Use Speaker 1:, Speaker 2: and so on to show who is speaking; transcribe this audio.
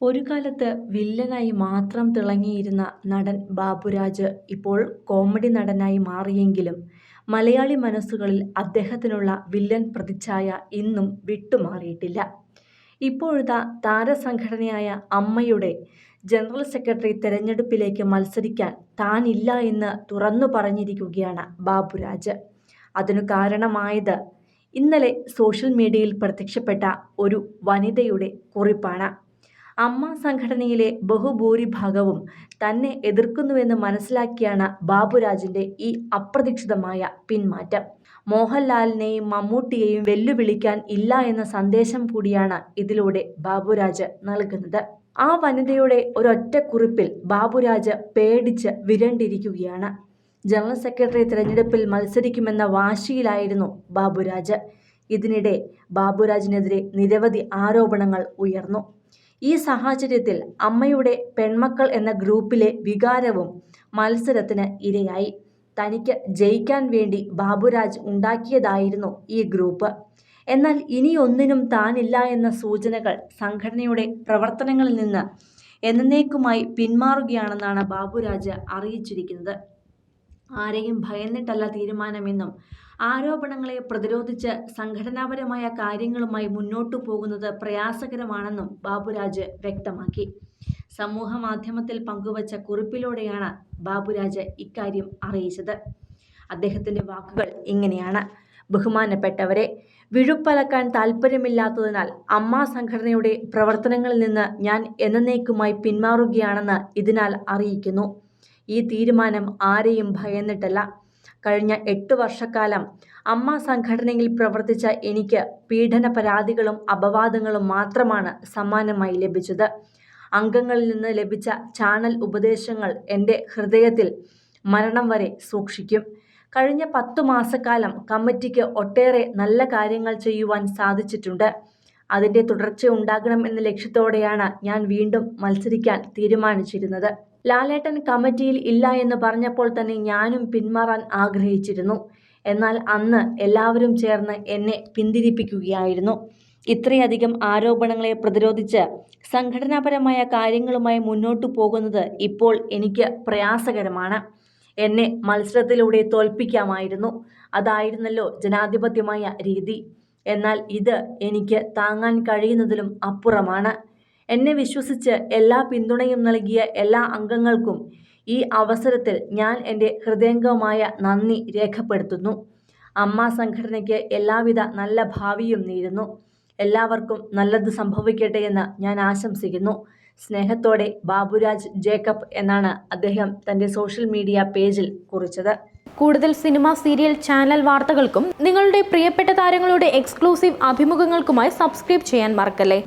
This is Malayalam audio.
Speaker 1: ഒരു കാലത്ത് വില്ലനായി മാത്രം തിളങ്ങിയിരുന്ന നടൻ ബാബുരാജ് ഇപ്പോൾ കോമഡി നടനായി മാറിയെങ്കിലും മലയാളി മനസ്സുകളിൽ അദ്ദേഹത്തിനുള്ള വില്ലൻ പ്രതിച്ഛായ ഇന്നും വിട്ടുമാറിയിട്ടില്ല. ഇപ്പോഴത്തെ താരസംഘടനയായ അമ്മയുടെ ജനറൽ സെക്രട്ടറി തെരഞ്ഞെടുപ്പിലേക്ക് മത്സരിക്കാൻ താനില്ല എന്ന് തുറന്നു പറഞ്ഞിരിക്കുകയാണ് ബാബുരാജ്. അതിനു കാരണമായത് ഇന്നലെ സോഷ്യൽ മീഡിയയിൽ പ്രത്യക്ഷപ്പെട്ട ഒരു വനിതയുടെ കുറിപ്പാണ്. അമ്മ സംഘടനയിലെ ബഹുഭൂരിഭാഗവും തന്നെ എതിർക്കുന്നുവെന്ന് മനസ്സിലാക്കിയാണ് ബാബുരാജിന്റെ ഈ അപ്രതീക്ഷിതമായ പിന്മാറ്റം. മോഹൻലാലിനെയും മമ്മൂട്ടിയെയും വെല്ലുവിളിക്കാൻ ഇല്ല എന്ന സന്ദേശം കൂടിയാണ് ഇതിലൂടെ ബാബുരാജ് നൽകുന്നത്. ആ വനിതയുടെ ഒരൊറ്റ കുറിപ്പിൽ ബാബുരാജ് പേടിച്ച് വിരണ്ടിരിക്കുകയാണ്. ജനറൽ സെക്രട്ടറി തിരഞ്ഞെടുപ്പിൽ മത്സരിക്കുമെന്ന വാശിയിലായിരുന്നു ബാബുരാജ്. ഇതിനിടെ ബാബുരാജിനെതിരെ നിരവധി ആരോപണങ്ങൾ ഉയർന്നു. ഈ സാഹചര്യത്തിൽ അമ്മയുടെ പെൺമക്കൾ എന്ന ഗ്രൂപ്പിലെ വികാരവും മത്സരത്തിന് ഇരയായി. തനിക്ക് ജയിക്കാൻ വേണ്ടി ബാബുരാജ് ഉണ്ടാക്കിയതായിരുന്നു ഈ ഗ്രൂപ്പ്. എന്നാൽ ഇനിയൊന്നിനും താനില്ല എന്ന സൂചനകൾ സംഘടനയുടെ പ്രവർത്തനങ്ങളിൽ നിന്ന് എന്നേക്കുമായി പിന്മാറുകയാണെന്നാണ് ബാബുരാജ് അറിയിച്ചിരിക്കുന്നത്. ആരെയും ഭയന്നിട്ടല്ല തീരുമാനമെന്നും ആരോപണങ്ങളെ പ്രതിരോധിച്ച് സംഘടനാപരമായ കാര്യങ്ങളുമായി മുന്നോട്ടു പോകുന്നത് പ്രയാസകരമാണെന്നും ബാബുരാജ് വ്യക്തമാക്കി. സമൂഹ മാധ്യമത്തിൽ പങ്കുവച്ച കുറിപ്പിലൂടെയാണ് ബാബുരാജ് ഇക്കാര്യം അറിയിച്ചത്. അദ്ദേഹത്തിന്റെ വാക്കുകൾ ഇങ്ങനെയാണ്. ബഹുമാനപ്പെട്ടവരെ, വിഴുപ്പലക്കാൻ താൽപ്പര്യമില്ലാത്തതിനാൽ അമ്മ സംഘടനയുടെ പ്രവർത്തനങ്ങളിൽ നിന്ന് ഞാൻ എന്നേക്കുമായി പിന്മാറുകയാണെന്ന് ഇതിനാൽ അറിയിക്കുന്നു. ഈ തീരുമാനം ആരെയും ഭയന്നിട്ടല്ല. കഴിഞ്ഞ എട്ട് വർഷക്കാലം അമ്മ സംഘടനയിൽ പ്രവർത്തിച്ച എനിക്ക് പീഡന പരാതികളും അപവാദങ്ങളും മാത്രമാണ് സമ്മാനമായി ലഭിച്ചത്. അംഗങ്ങളിൽ നിന്ന് ലഭിച്ച ചാനൽ ഉപദേശങ്ങൾ എന്റെ ഹൃദയത്തിൽ മരണം വരെ സൂക്ഷിക്കും. കഴിഞ്ഞ പത്തു മാസക്കാലം കമ്മിറ്റിക്ക് ഒട്ടേറെ നല്ല കാര്യങ്ങൾ ചെയ്യുവാൻ സാധിച്ചിട്ടുണ്ട്. അതിന്റെ തുടർച്ച ഉണ്ടാകണം എന്ന ലക്ഷ്യത്തോടെയാണ് ഞാൻ വീണ്ടും മത്സരിക്കാൻ തീരുമാനിച്ചിരുന്നത്. ലാലേട്ടൻ കമ്മിറ്റിയിൽ ഇല്ല എന്ന് പറഞ്ഞപ്പോൾ തന്നെ ഞാനും പിന്മാറാൻ ആഗ്രഹിച്ചിരുന്നു. എന്നാൽ അന്ന് എല്ലാവരും ചേർന്ന് എന്നെ പിന്തിരിപ്പിക്കുകയായിരുന്നു. ഇത്രയധികം ആരോപണങ്ങളെ പ്രതിരോധിച്ച് സംഘടനാപരമായ കാര്യങ്ങളുമായി മുന്നോട്ടു പോകുന്നത് ഇപ്പോൾ എനിക്ക് പ്രയാസകരമാണ്. എന്നെ മത്സരത്തിലൂടെ തോൽപ്പിക്കാമായിരുന്നു. അതായിരുന്നല്ലോ ജനാധിപത്യമായ രീതി. എന്നാൽ ഇത് എനിക്ക് താങ്ങാൻ കഴിയുന്നതിലും അപ്പുറമാണ്. എന്നെ വിശ്വസിച്ച് എല്ലാ പിന്തുണയും നൽകിയ എല്ലാ അംഗങ്ങൾക്കും ഈ അവസരത്തിൽ ഞാൻ എന്റെ ഹൃദയംഗമായ നന്ദി രേഖപ്പെടുത്തുന്നു. അമ്മ സംഘടനയ്ക്ക് എല്ലാവിധ നല്ല ഭാവിയും നേരുന്നു. എല്ലാവർക്കും നല്ലത് സംഭവിക്കട്ടെ എന്ന് ഞാൻ ആശംസിക്കുന്നു. സ്നേഹത്തോടെ ബാബുരാജ് ജേക്കബ് എന്നാണ് അദ്ദേഹം തന്റെ സോഷ്യൽ മീഡിയ പേജിൽ കുറിച്ചത്.
Speaker 2: കൂടുതൽ സിനിമ, സീരിയൽ, ചാനൽ വാർത്തകൾക്കും നിങ്ങളുടെ പ്രിയപ്പെട്ട താരങ്ങളുടെ എക്സ്ക്ലൂസീവ് അഭിമുഖങ്ങൾക്കുമായി സബ്സ്ക്രൈബ് ചെയ്യാൻ മറക്കല്ലേ